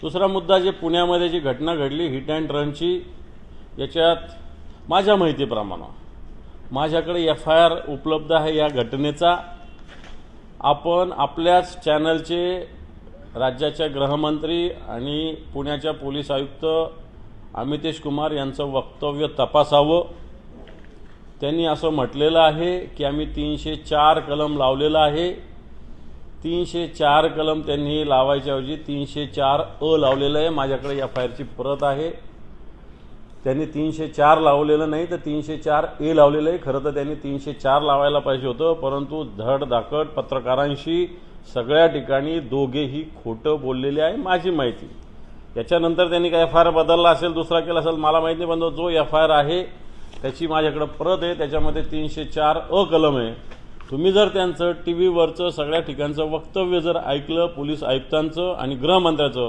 दुसरा मुद्दा जे पुण्यामध्ये जी घटना घडली हिट अँड रनची याच्यात माझ्या माहितीप्रमाणे माझ्याकडे एफ आय आर उपलब्ध आहे या घटनेचा. आपण आपल्याच चॅनलचे राज्याच्या गृहमंत्री आणि पुण्याच्या पोलीस आयुक्त अमितेश कुमार यांचं वक्तव्य तपासावं. त्यांनी असं म्हटलेलं आहे की आम्ही तीनशे चार कलम लावलेलं आहे. तीनशे चार कलम त्यांनी लावायच्याऐवजी तीनशे चार अ लावलेलं आहे. माझ्याकडे एफ आय आरची प्रत आहे. त्यांनी तीनशे चार लावलेलं नाही तर तीनशे चार ए लावलेलं आहे. खरं तर त्यांनी तीनशे चार लावायला पाहिजे होतं परंतु धडधाकट पत्रकारांशी सगळ्या ठिकाणी दोघेही खोटं बोललेले आहे माझी माहिती. याच्यानंतर त्यांनी काय एफ आय आर बदलला असेल दुसरा केला असेल मला माहिती नाही पण जो एफ आय आर आहे त्याची माझ्याकडं प्रत आहे. त्याच्यामध्ये तीनशे चार अ कलम आहे. तुम्ही जर त्यांचं टी व्हीवरचं सगळ्या ठिकाणचं वक्तव्य जर ऐकलं पोलीस आयुक्तांचं आणि गृहमंत्र्याचं